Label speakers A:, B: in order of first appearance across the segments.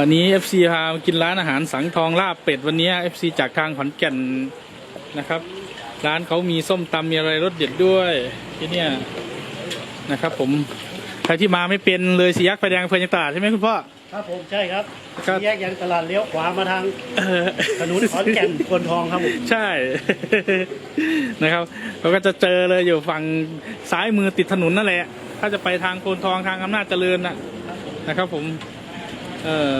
A: วันนี้ FC พามากินร้านอาหารสังทองลาบเป็ดวันนี้ FC จากทางขอนแก่นนะครับ ร้านเขามีส้มตำมีอะไรรสเด็ดด้วยที่เนี่ยนะครับ ผมใครที่มาไม่เป็นเลยสียักษ์ไฟแดงเพลินยังตลาดใช่ไหมคุณพ่อ
B: ครับผมใช่ครับ
A: ครับ
B: แยกยังตลาดเลี้ยวขวามาทาง
A: เออ
B: ถนนขอนแก่นคนทองครับผม
A: ใช่ นะครับเราก็จะเจอเลยอยู่ฝั่งซ้ายมือติดถนนนั่นแหละ ถ้าจะไปทางโพนทองทางอำนาจเจริญน่ะนะครับ ผม เออ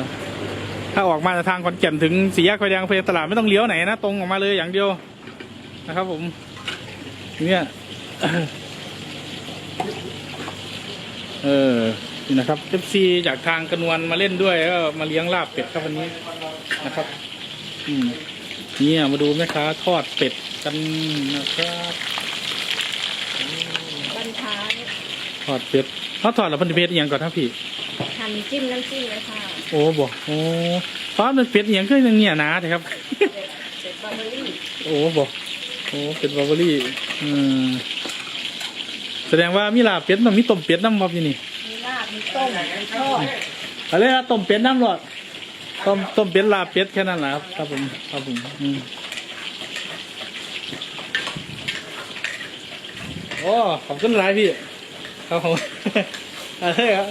A: ถ้าออกมาจากทางขอนแก่นถึงสี่แยกไฟแดงเพลินตลาดไม่ต้องเลี้ยวไหนนะตรงออกมาเลยอย่างเดียวนะครับ ผม เนี่ยเออนี่นะครับ FC จากทางกระนวลมาเล่นด้วยก็มาเลี้ยงลาบเป็ดครับวันนี้นะครับ อืมเนี่ยมาดูแม่ค้าทอดเป็ดกันนะครับ
C: บันท้าย
A: ทอดเป็ดเขาทอดแล้วพันเป็ดอหย่างก่อนครับพี่
C: หั่นจิ้มน้ำจิ้มเลยค่ะ
A: โอ้บอกโอ้ทอดเป็นเป็ดอหย่างก็ยังเนี่ยนะนะครับ
C: เสร็จบาร์เบอรี่
A: โอ้บอกโอ้เป็ดบาร์เบอรี่อืมแสดงว่ามีลาบเป็ดต้องมีต้มเป็ดน้ำมอบยู่นี่
C: มีลาบมีต้มทอด
A: อะไรนะต้มเป็ดน้ำหลอดต้มต้มเป็ดลาบเป็ดแค่นั้นแหละครับครับผมครับผมอืมโอ้ขอบคุณหลายพี่ครับผมอะไรครับ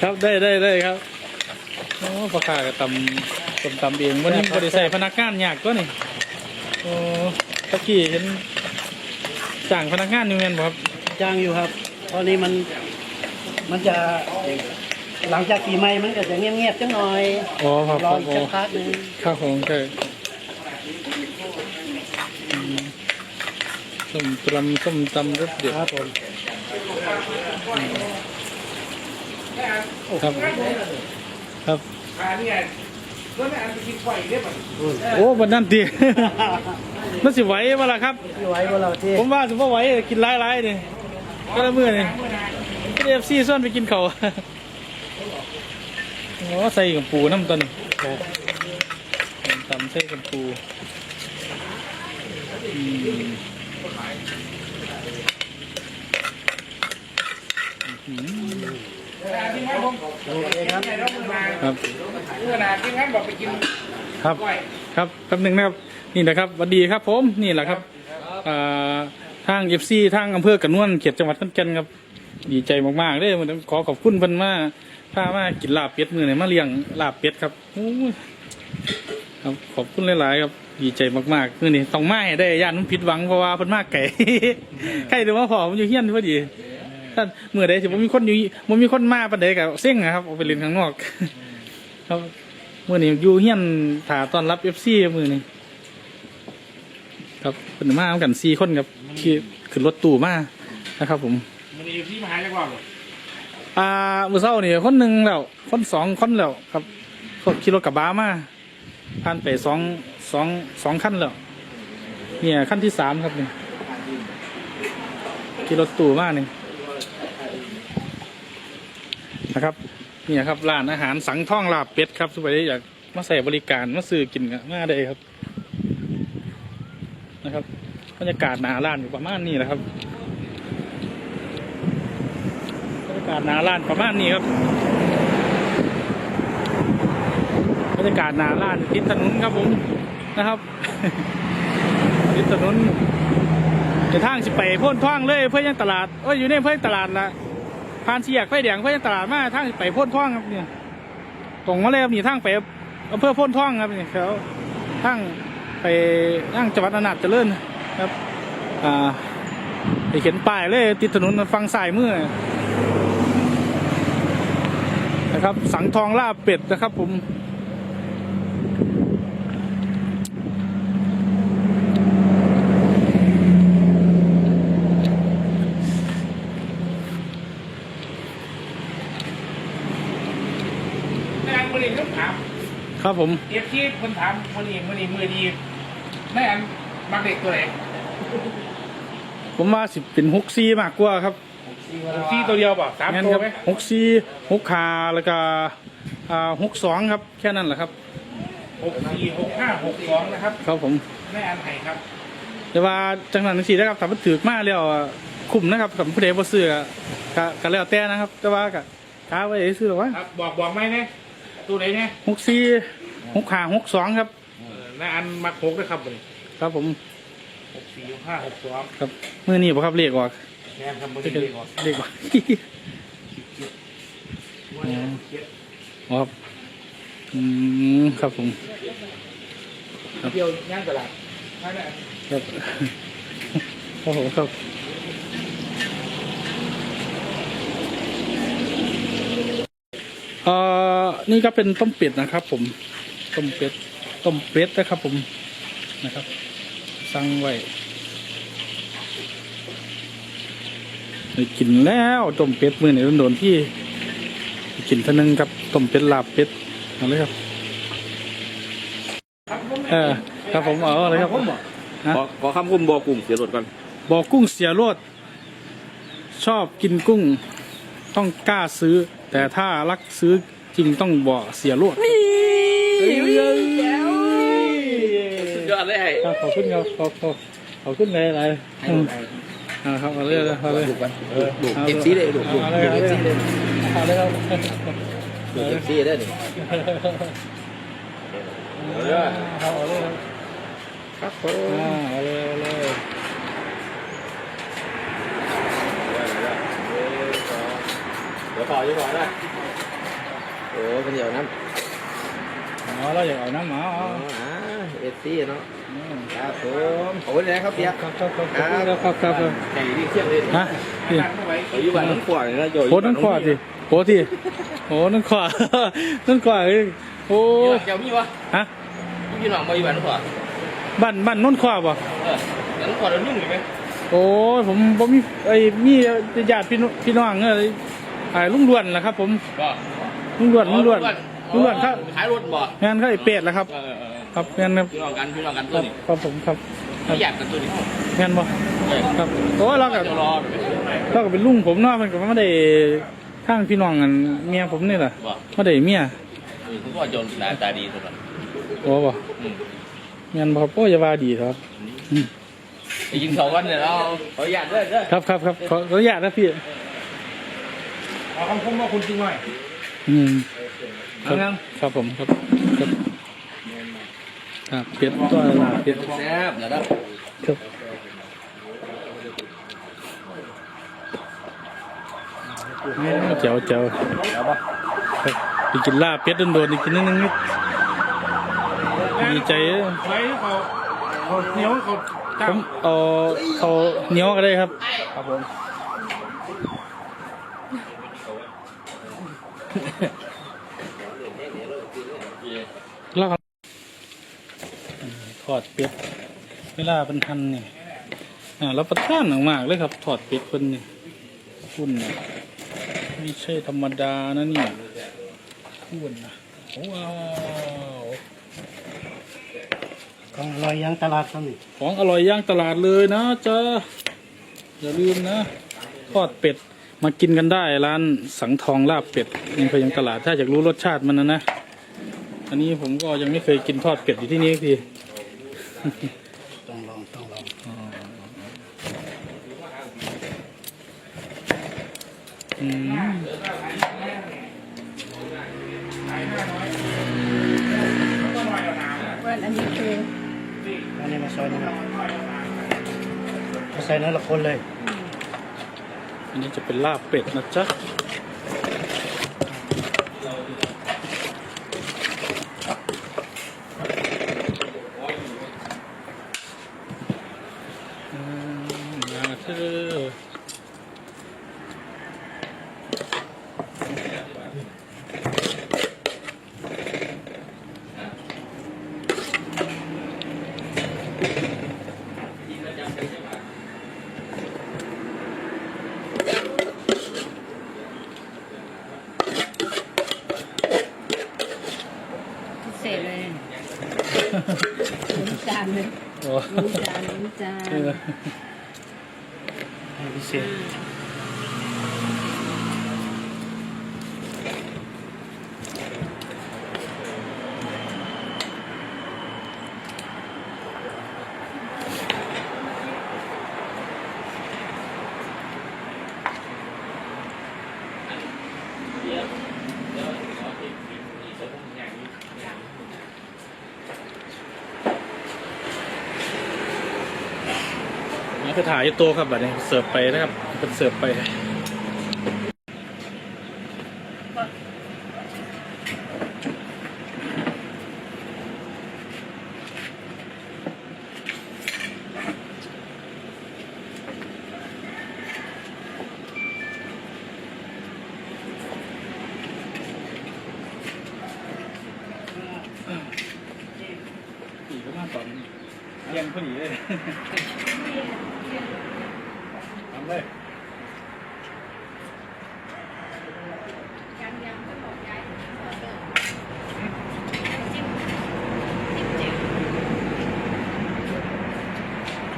A: ครับได้ได้ได้ครับโอ้ปลาคากับตำตำตำเองวันนี้บริใส่พนักงานยากก็นี่โอ้ตะกี้เห็นจ้างพนักงานนี่แม่นบ่ครับ
B: จ้างอยู่ครับ ตอนนี้มันมันจะหลังจากปีใหม่มันก็จะเงียบๆจังหน่อย
A: อ๋อครับ
B: ร
A: ค
B: อ
A: รับ
B: อีก
A: โอ้
B: สักพักหนึง
A: ครับผมใช่อืมส้มตำส้มตำรสเด็ด
B: ครับผม
A: ครับ ครับ
D: อันนี้ไงเพื่อนอันไปกินไฟเรียบร้อย
A: โอ้วันนั้นดีมันสิไหวมาละครับ
B: ที่ไว้บนเราที่
A: ผมว่าสิว่าไหวกินหลายๆนี่ก็ละมือนี่ก็เอฟซีส่วนไปกินเขาวโอ้ใส่กับปูน้ำต้นตำใส่กับปูอืมอืม
D: ที่งั้นผม
B: โอเคครับ
D: ให้เรามา
A: ครับ
D: เมื่อนาที่งั้นบอกไปกิน
A: ครับครับแป๊บหนึ่งนะครับนี่นะครับสวัสดีครับผมนี่แหละครับทางเอฟซีทางอำเภอกระนวนเขตจังหวัดขอนแก่นครับ ดีใจมากๆเลยมันต้องขอขอบคุณเพิ่นมาพามากินลาบเป็ดมือไหนมาเลี้ยงลาบเป็ดครับโอ้ยครับขอบคุณหลายๆครับดีใจมากๆมื่อนี้ต้องมาให้ได้ย่านมันผิดหวังเพราะว่าเพิ่นมากไก่ใครหรือว่าพอผมอยู่เฮี้ยนพอดี เมื่อใดสิผมมีคนอยู่ผมมีคนมาปานใดกับเส้งนะครับออกไปเล่นข้างนอก ครับมื่อนี้อยู่เฮียนถาต้อนรับเอฟซีมือนี้ครับเป็นมาเอากันสี่คนครับขี่ขึ้นรถตู้มานะครับ ผม
D: มันอยู่ที่มหาจักรวาลเหรอ
A: อ่ามือเศร้านี่คนหนึ่งแล้วคนสองคนแล้วครับก็ขี่รถกระบะมาผ่านไปสองสองสองขั้นแล้วเนี่ยขั้นที่สามครับนี่ขี่รถตู้มานี่ นะครับนี่ครับร้านอาหารสังท่องลาบเป็ดครับทุกคนอยากมาใส่บริการมาซื้อกินกันมาได้ครับ นะครับบรรยากาศหนาร้านอยู่ประมาณนี้แหละครับบรรยากาศหนาล้านประมาณนี้ครับบรรยากาศหนาล้านติดถนนครับผมนะครับติดถนนจะทางสิไปพ่นท่องเลยเพื่อยังตลาดโอ้ยอยู่ในเพื่อตลาดละ ผ่านเสียกไฟแดงไฟตลาดมาทางไปพ่นท่องครับเนี่ยตรงมาเลยครับนี่ทางไปอำเภอพ่นท่องครับเนี่ยเขาทางไปทางจังหวัดอนาจเจริญครับอ่าไปเขียนป้ายเลยติดถนนฟังสายมือนะครับ สังทองลาบเป็ดนะครับผม
D: แม่อันมือนี้ต้องถาม
A: ครับผม
D: เอฟที่คนถามมือนี้มือนี้มือดีแม่อันมักเด็กตัวไหน
A: ผมว่าสิเป็นหกซีมากกว่าครับ
D: ที่ตัวเดียวเปล่ะสาม
A: งั้น
D: ตัว
A: ครับ
D: ไหม
A: หกซีหกคาแล้วก็อ่าหกสองครับ แค่นั้นแหละครับ
D: หกสี่หกห้าหกสองนะครับ
A: ครับผม
D: แม่อันไห่ครับ
A: แต่ว่าจังหวัดนันสีนะครับถ้ามันถือมาแล้วอะคุ้มนะครับกับผู้ใดบ่ซื้อก็ก็ก็แล้วแต่นะครับ แต่ว่าก็กาไว้ซื้อหรอวะ
D: ครับบอกบอกไหมเนี่ย ตัวไหนเนี่ย
A: หกสี่หกห้าหกสองครับ
D: เออน้าอันมักหกนะครับผม
A: ครับผม
D: หกสี่หกห้าหกสอง
A: ครับมือนี่บ่ครับเรียกออก
D: แม่นครับบริ
A: เรียก
D: เวณก่อน
A: เรียกออก
D: ว่าเนี่ยเจ็ด
A: ครับอืมครับผม
D: เที่ยวย่างตลาดใช่ไหม
A: ครับ โอ้โหครับ เอ่อนี่ก็เป็นต้มเป็ดนะครับ ผม ต้มเป็ด ต้มเป็ดนะครับ ผม นะครับ สั่งไว้ได้กินแล้วต้มเป็ดมือไหนโดนๆที่กินเท่านึงครับต้มเป็ดลาบเป็ดเอาเลยครับเออครับผมเอาอะไรครับฮะ
E: ขอขอคำคุ้มบอกลุ่มเสียรถก่อน
A: บอกกุ้งเสียรวดชอบกินกุ้ง ต้องกล้าซื้อ แต่ถ้ารักซื้อจริงต้องบอกเสียรวด
E: สุดยอดเลยไอ้
A: ครับขอบคุณครับขอบขอบขอบคุณเลยอะไรอืมอ่าครับเอาเลยเอาเลย
E: ดูกันดูเอฟซีเลยดูดู
A: เอา
E: ดู
A: เลย
E: เอฟซีเลย
A: เอาเลยครับ
E: ดูเอฟซีได้หนึ่ง
A: เอาเลยครับ
E: ครับผ
A: อ่ามเอาเลยเอาเลย
E: ดี๋ยวพอจะพอได้โอ้เป็นเดี๋ยวน้ำ
A: อ๋อเราอยากเอาน้ำหมา
E: อ๋
A: อ๋
E: อ
A: อ
E: เอฟซีเนาะ
A: อืม
E: ครับผมขอบคุณนะครับเปียก
A: ครับครับครับครับครับครับครับ
E: แข่งดีเที่ยงเลย
A: ฮะนี่
E: อายุบ้านน้องขวางนะโย
A: โอ้นั่นขวาสิโอ้ที่โอ้นั่นขวานั่นขวาเอ้ยโอ้
E: เจ้ามีวะ
A: ฮะ
E: พี่น้องมาอยู่บ้านน้องขวาง
A: บ้านบ้านนั่นขวาป่ะ
E: เออน้องขวางเรายุ่งอยู่ไหม
A: โอ้ยผมผมมีไอ้มีญาติพี่น้องพี่น้องเอ้ย ไอ้ลุงล้วนนะครับ ผม
E: ก็
A: ลุงล้วนลุงล้วนลุงล้วนครับ
E: ขายรถบ่
A: งานเขาไอ้เป็ดแหล้วครับ
E: เออเออ
A: ครับงานครับ
E: พี่น้องกันพี่น้องกัน
A: ค
E: ตัว
A: รับ
E: นี้
A: ครับผมครับ
E: ไม่อยากกันตัวนี้
A: งานบ่
E: เออ
A: ครับโอ้ยเรากับ
E: จะรอ
A: เรากับเป็นลุงผมเนาะมันก็ไม่ได้ข้างพี่น้องกันเมียผมนี่แหละ
E: บ่
A: ไม่ได้เมีย
E: เออผมก็จนหน้าตาดีสุดละ
A: โอ้บ่
E: อืม
A: งานบ่ครับโอ้ยอย่าว่าดีครับอืม
E: ไปกินสองวันเนี่ยเราขออยากด้วยด้วย
A: ครับครับครับขอขออนุญาตนะพี่
D: เอาคำคมว่าคุณจริงหน่อย
A: อืมค
D: เอา
A: รับ
D: ยัง
A: ครับผมครับครับครับเป็ดตัวละเป็ด
E: แซ่บเดี๋ยวนะ
A: ครับเจ๋วเจ๋วครับไปกินลาบเป็ดโดนๆอีกกินนิดนึงนิดดีใจเอ้ย
D: ไว้เขาเขาเหนียวเขา
A: ผ
D: จ้าม
A: เอาเขาเหนียวก็ได้ครับ
E: ครับผม
A: ลาบทอ ดเป็ดเวลาเป็นทันเนี่ยอ่ารับประทานมากๆเลยครับทอดเป็ดเพิ่นเนี่ยคุณเนี่ยไม่ใช่ธรรมดานะเนี่ยคุณนะว้าว
B: ของอร่อยยังตลาดเขานี่
A: ของอร่อยย่างตลาดเลยนะจ๊ะอย่าลืมนะทอดเป็ดมากินกันได้ร้านสังทองลาบเป็ดยังพยังตลาดถ้าอยากรู้รสชาติมันนะนะ อันนี้ผมก็ยังไม่เคยกินทอดเป็ดอยู่ที่นี่ที
B: ต้องลองต้องลอง
A: อืม
C: เพื่อนอันนี้คือ
B: อันนี้มาซอยนะครับมาใส่เนื้อละคนเลย
A: อันนี้จะเป็นลาบเป็ดนะจ๊ะ อืมมาเถอะ
C: พิเศษเลยลุ้นจานเลย
A: โอ้
C: ลุ้นจานลุ้นจาน
A: เออ
B: ใไป
A: ถ่ายอยู่โต๊ะครับบัดนี้เสิร์ฟไปนะครับเป็นเสิร์ฟไปผีก็มาตอนเย็นพอดีเลย
C: จ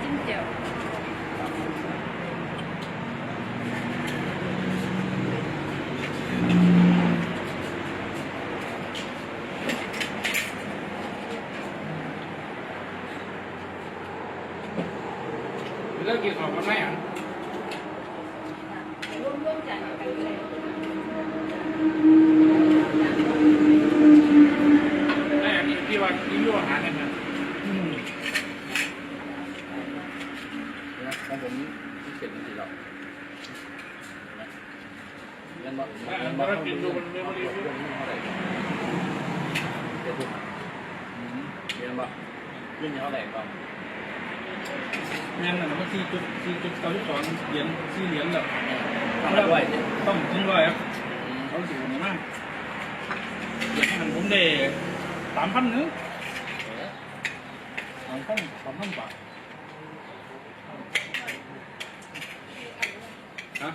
C: ิ้มเจียว
D: เลิกกินของกันไหมอะ
C: ร่วมร่วมจานเดียวกันเลย
D: ได้อันนี้พี่ว่าที่ยั่วอาหารเนี่ยนะ
E: ของผมเสร็จจริงๆแล้วเงินบ่
D: แล้ว
E: เงิน
D: มั
E: บ่
D: นก็กินดูมันไม่พอดี
E: เท่าไหร่เจ็ดสิบเงินบ่ขึ้นเท่าไหร่ก่อน
A: งานนั้นมันสี่จุดสี่จุดเก้าสิบสองเหรียญสี่เหรียญแบบ
E: ทำด้วย
A: ต้องถึงร้อยครับเขาสูงมากเหรียญนั้นผมได้สาม พันนึงสามพันสามพันบาทฮะ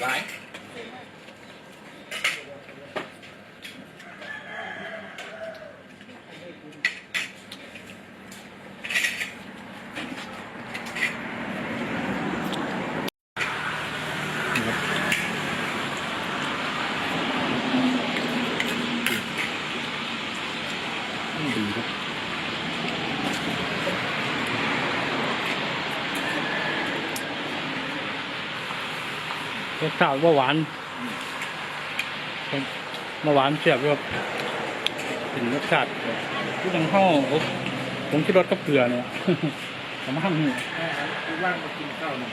E: หลาย
A: รสชาติว่าหวานมาหวานเสียบครับเป็นรสชาติที่ทางห้องผมคิดรสกับเกลือเนี่ยสามารถนี่
D: คือว่างมากินข้าวหน่อย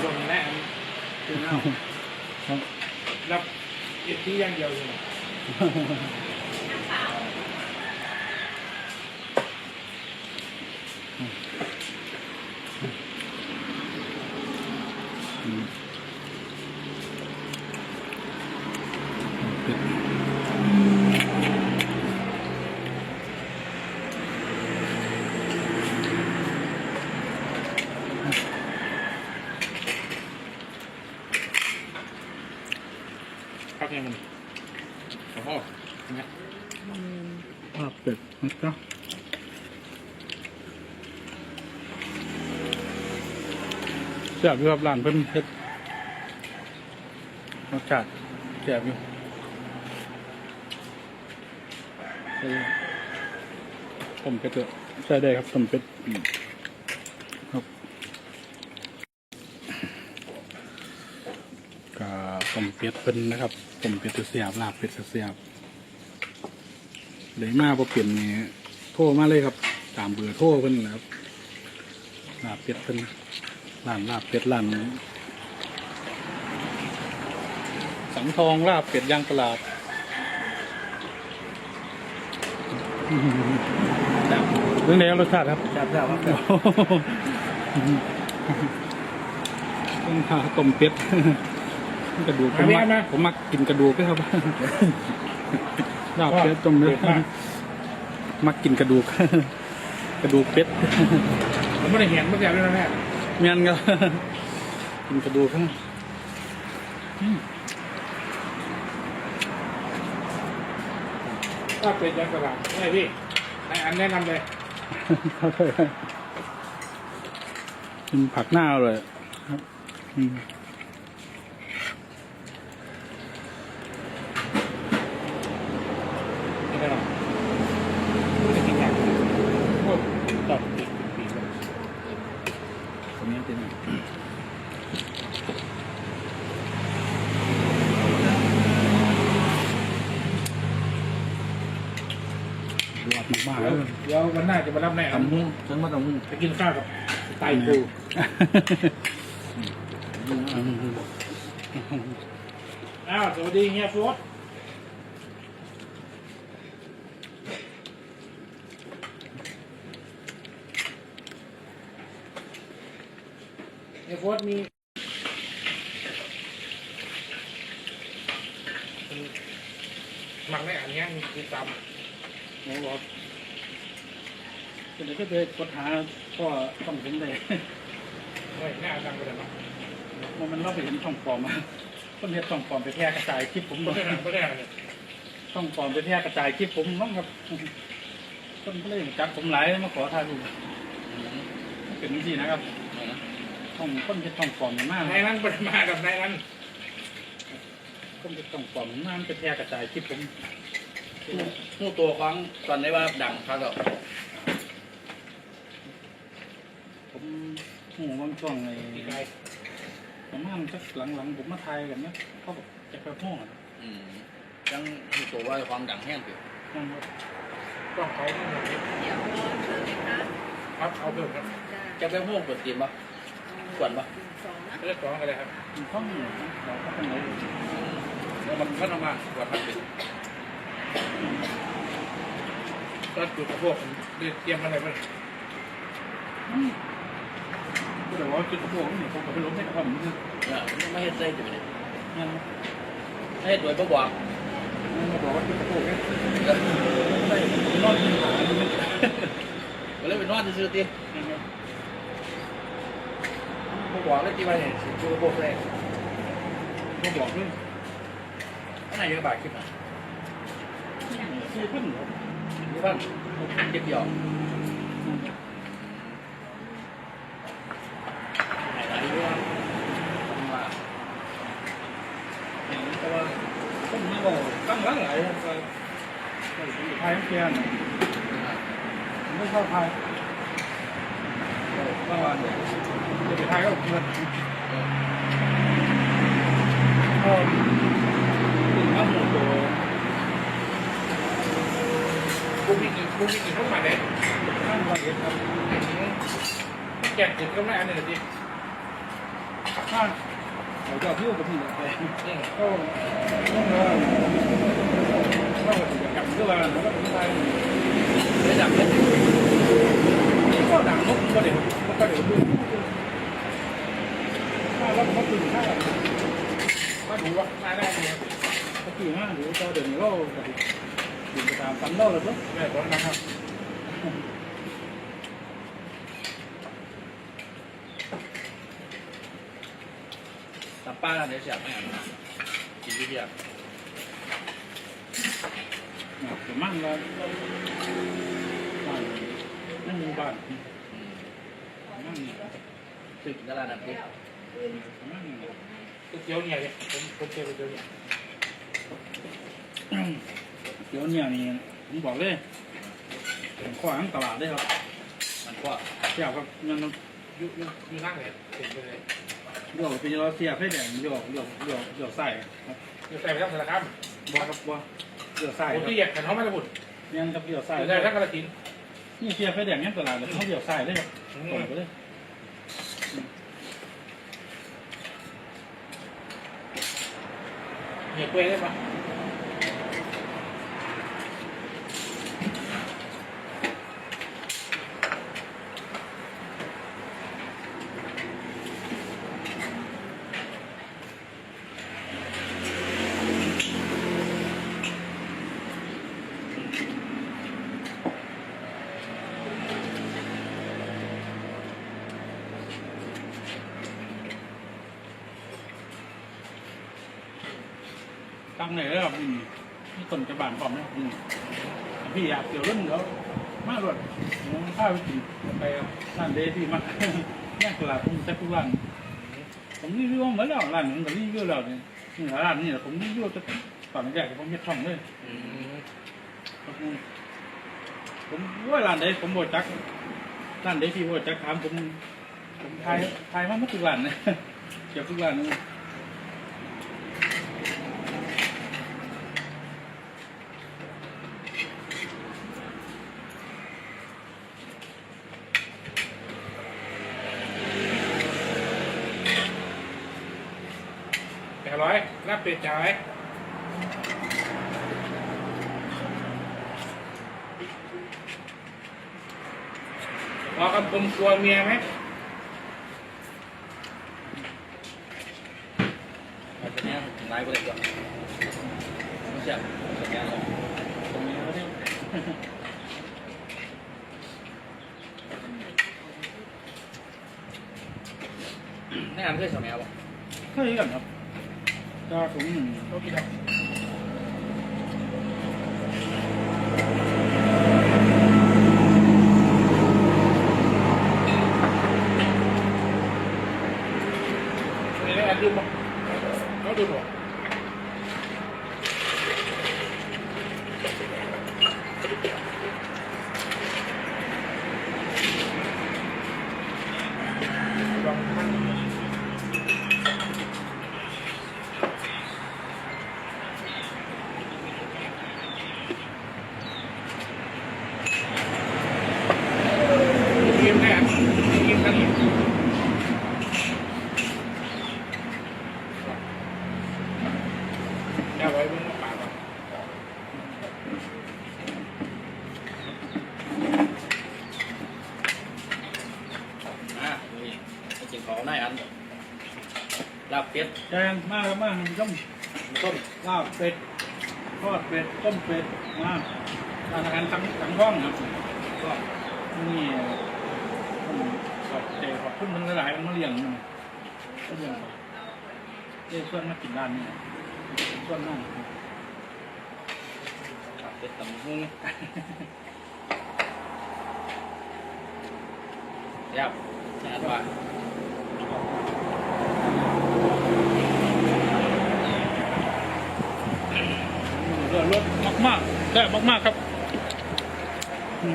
D: โดนแน่คือเน่า
A: ครับ
D: รับเอ็ดที่อย่างเดียวเลย ครับยังไงโอ้โหเนี่ย
A: ลาบเป็ดนะจ๊ะแซ่บอยู่ครับร้านเพิ่นเฮ็ดรสชาติแซ่บอยู่ต้มเป็ดเถอะใส่ได้ครับต้มเป็ดครับก็ต้มเป็ดเพิ่นนะครับต้มเป็ดเสียบลาบเป็ดเสียบ เลยมาพอเปลี่ยนนี่โทรมาเลยครับ ตามเบอร์โทรเพิ่นนะครับลาบเป็ดเพิ่นร้านลาบเป็ดร้านสังทองลาบเป็ดย่างตลาดเรื่องไหนรสชาติครับ
B: จับจับครับ
A: ต้องหาต้มเป็ดกระดูกผมมักผมมักกินกระดูกด้วยครับ ลาบเป็ดต้มเป็ดมักกินกระดูก กระดูกเป็ด
D: ผมไม่ได้เห็นเมื่อกี้เลยนะแม่
A: เมียนก็กินกระดูกครับ
D: ถ้าเป็นยังกระดาษนี่พี่ในอันแนะนำเลย
A: กินผักหน้าเลยครับอืม
D: ไม่ได้หรอกไม่ได้กินอย่างโอ้ตอบปีกปีก
A: ตรงนี้เป็นรอบนี้ มา
D: เดี๋ยวเดี๋ยววันหน้า จะมารับแน่
E: ตำหุ้งฉันว่าตำหุ้ง
D: ไปกินข้าวกับไตปูอ้าวสวัสดีเฮียโฟสเฮียโฟสมีหมักในอันเนี้ยมีคือตำ
A: โอ้โห เป็นไงก็ไปกดหาก็ต้องเห็นเลย
D: เฮ้ยหน้าดังไปเลยเนาะ
A: มันมันเราไปเห็นช่องปลอมมาต้นเห็ดช่องปลอมไปแพร่กระจายคลิปผม
D: ไม่
A: เลย
D: ได้ไม่ได้เลย
A: ช่องปลอมไปแพร่กระจายคลิปผมน้องครับต้นก็เลยจับผมหลายมาขอถ่ายรูปเป็นที่นะครับช่องต้นเห็ดช่องปลอมมาก
D: นายนั้นปริมากับนายนั้น
A: ต้นเห็ดช่องปลอมมากมันไปแพร่กระจายคลิปผม
E: หูตัวครั้งตอนได้ว่าดังครับแบบ
A: ผม หูบางช่วงไอ้
D: อีกไง
A: ประมาณสักหลังๆผมมาถ่ายกันเนี่ยเขาบอกจะไปห้องอะ
E: อืมยังหูตัวว่าความดังแห้งอยู่
A: นั่นครับ
D: ต้องเขาต้องหน่อย
C: เดี๋ยวรอเพิ่มไหมคะ
D: ครับเอาเพิ่มครับ
C: จ้า
E: จะไปห้องเปิดตีนปะกวนปะ
C: สองนะ
D: เลือกสองอะไรครับ
A: ห้องเราก็ต้องไหน
E: แล้วมันมันออกมากว่าพัดเป็น
D: ก็จุดกระโปงเรียนเตรียมอะไรบ้าง
A: ก็เดี๋ยวว่าจุดกระโปรงนี่ผมก็ไปล้มให้กระผมคือ
E: เนี่ยมันไม่เห็นได้อยู่เนี่ย
A: นั่น
E: ให้ตัวบ่บอก
A: นั่นมาบอกว่าจุดกระโปรงเนี่
E: แล้ว
A: ได้นอนกินขาอยู่เนี่ย
E: ก็เลยไปนอนซื้อๆตี
A: นั่นครับ
E: บ่บอกเลยที่ว่าเนี่ยสิตัวบ่แรง
A: ก็บอกด้วย
E: อันไหนยังบาดขึ้นอะ
A: คือขึ้นครับ
E: นี่บ้างหันเจ็บเดียวไหนๆด้วยว่า
A: แต่ว่าต้นนี้ก็ตั้งหลังหลายครับก็ทายแกน ไม่ชอบทยก็ว่าเนี่ยจะไปทยก็เพื่อนก็ถึงข้าหมูตัว
D: บุ้งมีกี่บุ้งมีกี่พวกมาเนี่ย
A: ข้างวันเอ็ดครับ
D: แกะถึงก็ไม่อันนี้ดิ
A: ข้างเราจะพิ้วกับพี่ไป
D: นี่
A: ก็ต้องรอเข้ากิจกรรมด้วยแล้วก็เป็นไป
E: ไม่ดับเลย
A: ก็ดังนกก็เดี๋ยวก็เดี๋ยวดูถ้าเราเขาตื่นข้าว
D: มาดูว่ามาได้ ไหม
A: เขาตื่นมาเดี๋ยวเราเดี๋ยวเราตื่นไปตามฟันเราเลยปุ๊บ
D: ไม่ผลนะครับ
E: ตับป้าเดี๋ยวเสียบ ไม่หันมากินที่เดียว
A: เดี๋ยวมั่งเรานั่งอยู่บ้าน
E: อืม
A: นั่ง
E: ตึกตลาดนัดปุ๊บ
A: นั่ง
D: ก๋วยเตี๋ยวเนี่ยเนี่ยผมผมเจอก๋วยเตี๋ยวเนี่ย
A: เดี๋ยวเนี่ยนี่ผมบอกเลยผมขอทั้งตลาดได้ครับ
E: มันก็
A: เสียบครับนั่น
D: ยูยูยูนั่งเลยเต็มไปเลย
A: เดี๋ยวเป็นเราเสียบให้แดงเดี๋ยวเดี๋ยวเดี๋ยวเดี๋ยวใส่ครับ
D: ยูใส่ไปทั้งสารคาม
A: บัวครับบัวเดี๋ยวใส่
D: ผม
A: ครับ
D: ที่เหยียบขันเขาไม่ได้บุญ
A: ยังกับเดี๋ยวใส่
D: ได้ทั้งกระถิ่น
A: นี่เสียไฟแดงงั้นตลาดเลยเขาเดี๋ยวใส่เลยครับปล่อยไปเลย
D: เหยียบเว้ยได้ปะ
A: ตั้งไหนแล้วครับอืมนี่คนจะบานพร้อมนะอืมพี่อยากเดี๋ยวเรื่องเดี๋ยวมาหลดผมข้าวไปกินไป ร้านเดที่มาแยกตลาดผมจะทุกร้านผมรีวิวมาเหมือนแล้วร้านหนึงก็รีวิวแล้วเนี่ยนี่ร้านนี้แหละผมรีวิวจะตอนแรกผมไม่ช่องเลยผมว่าร้านใดผมบอจักร้านใดพี่บอจักถามผมผมทายทายมาหมดทุกร้านเนะเกือบทุกร้านนี่ลย
D: ร้อย ลาบเป็ดจ่ายรอคำคมกลัวเมียไหม
E: อาจจะเนี้ยถึ งไลฟ์ก็เลยก่อนไม่ใช่สัญญาณเราตรงนี้ก็ได้แนะนำเพื่อนสมัยเอา
A: เคยกันครับตาผมก็กินครับ
D: นี่ได้ดูมั้งเขาดูมั้ง กินแน่กินกันอีกจะไว้บนปาก
E: อะนี่ไปกินของได้อันลาบเป็ด
A: แกงมากครับมากต้ม
E: ต้ม
A: ลาบเป็ดทอดเป็ดต้มเป็ดมาร้านอาหารตั้งตั้งห้องครับก็นี่ขอบใจขอบคุณมันหลายมันมาเลี้ยงมันก็เลี้ยงไปเรียกเพื่อนมากินร้านนี้เพื่อนนั่ง
E: ลาบเป็ดตำหุ้งยับนะว่า
A: เลือดรส มากๆแซ่บมากๆครับ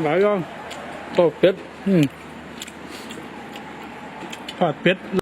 A: หลายอย่างตบเป็ดอืมทอดเป็ด